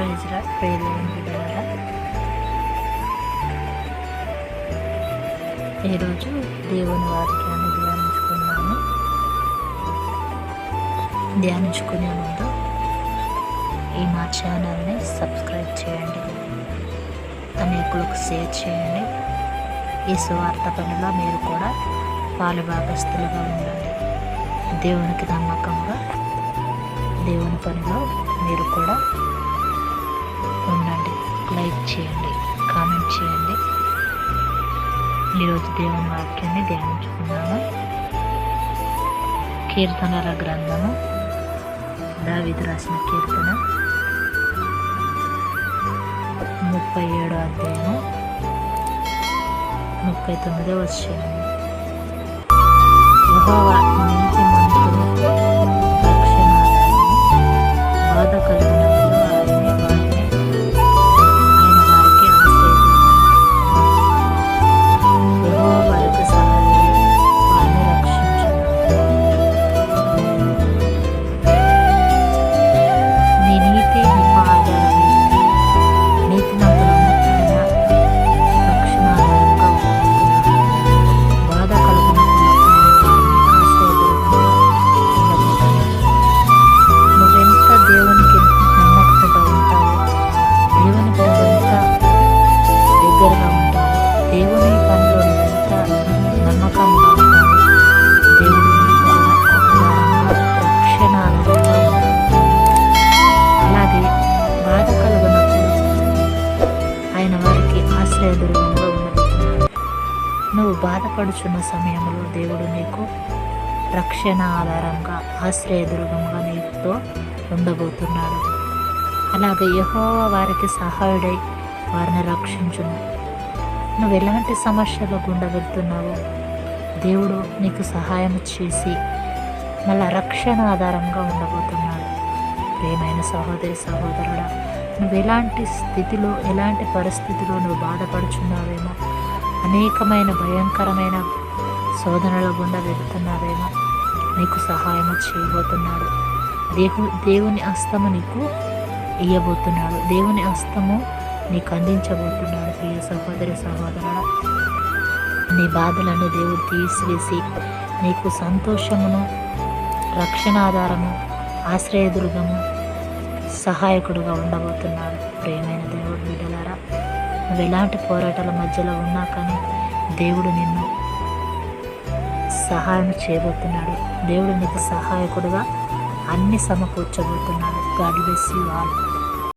Praise ప్రేదేవుని ఈరోజు దేవుని వాక్యాన్ని ధ్యానించుకున్నాము ధ్యానించుకునే ముందు ఈ మా ఛానల్ని సబ్స్క్రైబ్ చేయండి. అనేకులకు షేర్ చేయండి. ఈ సువార్త పనిలో మీరు కూడా పాలు భాగస్తులుగా ఉండండి. దేవునికి నమ్మకంగా దేవుని పనిలో మీరు కూడా ఉండండి. లైక్ చేయండి కామెంట్ చేయండి. ఈరోజు దేవుని వాక్యాన్ని ధ్యానించుకున్నాము కీర్తనల గ్రంథము దావిది రాసిన కీర్తన ముప్పై ఏడో అధ్యాయము ముప్పై తొమ్మిదో వచ్చాము నమ్మకంగా రక్షణ అలాగే బాధ కలుగునప్పుడు ఆయన వారికి ఆశ్రయదుర్గంగా ఉండబోతున్నాడు నువ్వు బాధపడుచున్న సమయంలో దేవుడు నీకు రక్షణ ఆధారంగా ఆశ్రయ ఆశ్రయదుర్గంగా నీతో ఉండబోతున్నాడు. అలాగే యెహోవా వారికి సహాయుడై వారిని రక్షించును. నువ్వు ఎలాంటి సమస్యల గుండా వెళ్తున్నావో దేవుడు నీకు సహాయం చేసి మళ్ళా రక్షణ ఆధారంగా ఉండబోతున్నాడు. ప్రేమైన సహోదరి సహోదరుడా నువ్వు ఎలాంటి స్థితిలో ఎలాంటి పరిస్థితిలో నువ్వు బాధపడుచున్నావేమో అనేకమైన భయంకరమైన శోధనల గుండా వెళుతున్నావేమో నీకు సహాయం చేయబోతున్నాడు. దేవు దేవుని అస్తము నీకు ఇయ్యబోతున్నాడు. దేవుని అస్తము నీకు అందించబోతున్నాను ప్రియ సహోదరి సహోదరుడా నీ బాధలను దేవుడు తీసివేసి నీకు సంతోషమును రక్షణాధారము ఆశ్రయదుర్గము సహాయకుడుగా ఉండబోతున్నాడు. ప్రేమైన దేవుడు బిడ్డలారా నువ్వు ఎలాంటి పోరాటాల మధ్యలో ఉన్నా కానీ దేవుడు నిన్ను సహాయం చేయబోతున్నాడు. దేవుడు నీకు సహాయకుడుగా అన్ని సమకూర్చబోతున్నాడు. God bless you all.